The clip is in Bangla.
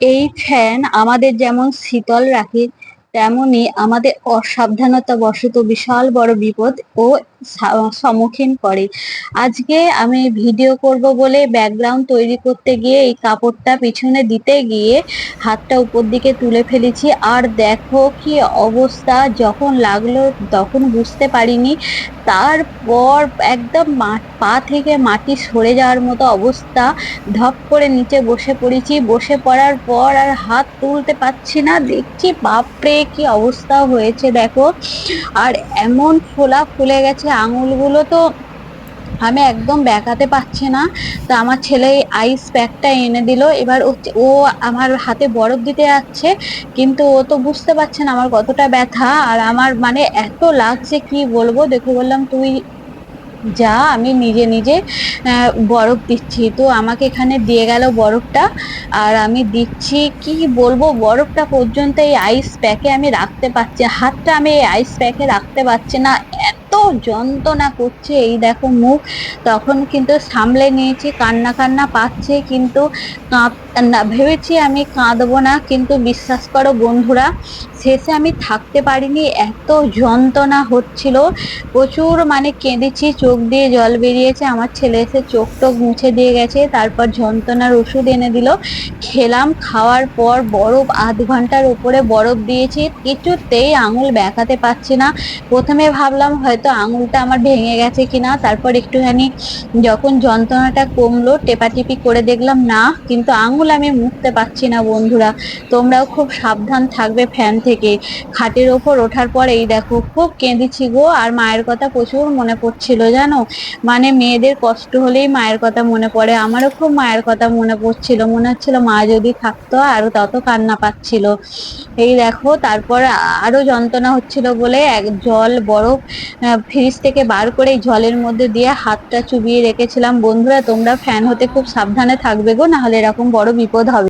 এই ফ্যান আমাদের যেমন শীতল রাখে, তেমনি আমাদের অসাবধানতা বশত বিশাল বড় বিপদ ও সম্মুখীন করে। আজকে আমি ভিডিও করব বলে ব্যাকগ্রাউন্ড তৈরি করতে গিয়ে এই কাপড়টা পিছনে দিতে গিয়ে হাতটা উপর দিকে তুলে ফেলেছি। আর দেখো কি অবস্থা, যখন লাগল তখন বুঝতে পারিনি। তারপর একদম পা থেকে মাটি সরে যাওয়ার মতো অবস্থা। ধপ করে নিচে বসে পড়েছি। বসে পড়ার পর আর হাত তুলতে পারছি না। দেখছি, বাপরে, কি অবস্থা হয়েছে দেখো। আর এমন ফোলা ফুলে গেছে আঙুলগুলো তো আমি একদম বেঁকাতে পারছি না। তো আমার ছেলে আইস প্যাকটা এনে দিল। এবার ও আমার হাতে বরফ দিতে যাচ্ছে, কিন্তু ও তো বুঝতে পারছে না আমার কতটা ব্যথা। আর আমার মানে এত লাগছে, কি বলব? দেখে বললাম, তুই যা, আমি নিজে নিজে বরফ দিচ্ছি। তো আমাকে এখানে দিয়ে গেল বরফটা। আর আমি দিচ্ছি, কি বলব? বরফটা পর্যন্ত এই আইস প্যাকে আমি রাখতে পারছি হাতটা আমি এই আইস প্যাকে রাখতে পারছি না। এত যন্ত্রণা করছে, এই দেখো মুখ। তখন কিন্তু সামলে নিয়েছি, কান্না কান্না পাচ্ছে, কিন্তু কাঁদ না, ভেবেছি আমি কাঁদবো না, কিন্তু বিশ্বাস করো বন্ধুরা, শেষে আমি থাকতে পারিনি, এত যন্ত্রণা হচ্ছিল, প্রচুর মানে কেঁদেছি, চোখ দিয়ে জল বেরিয়েছে, আমার ছেলে এসে চোখ টোক মুছে দিয়ে গেছে, তারপর যন্ত্রণার ওষুধ এনে দিল, খেলাম, খাওয়ার পর বরফ, আধ ঘণ্টার উপরে বরফ দিয়েছি, কিছুতেই আঙুল বেঁকাতে পারছি না, প্রথমে ভাবলাম হয়তো আঙুলটা আমার ভেঙে গেছে কিনা, তারপর একটুখানি যখন যন্ত্রণাটা কমলো, টেপাটিপি করে দেখলাম, না, কিন্তু আঙুল আমি মুছতে পারছি না, বন্ধুরা। তোমরাও খুব সাবধান থাকবে ফ্যান থেকে। খাটের ওপর ওঠার পর এই দেখো, খুব কেঁদেছি গো। আর মায়ের কথা প্রচুর মনে পড়ছিল, জানো? মানে মেয়েদের কষ্ট হলেই মায়ের কথা মনে পড়ে। আমারও খুব মায়ের কথা মনে পড়ছিল। মনে হচ্ছিল মা যদি থাকতো, আরও তত কান্না পাচ্ছিল। এই দেখো, তারপর আরও যন্ত্রণা হচ্ছিল বলে এক জল বরফ ফ্রিজ থেকে বার করে জলের মধ্যে দিয়ে হাতটা চুবিয়ে রেখেছিলাম। বন্ধুরা, তোমরা ফ্যান হতে খুব সাবধানে থাকবে গো, নাহলে এরকম বড় বিপদ হবে।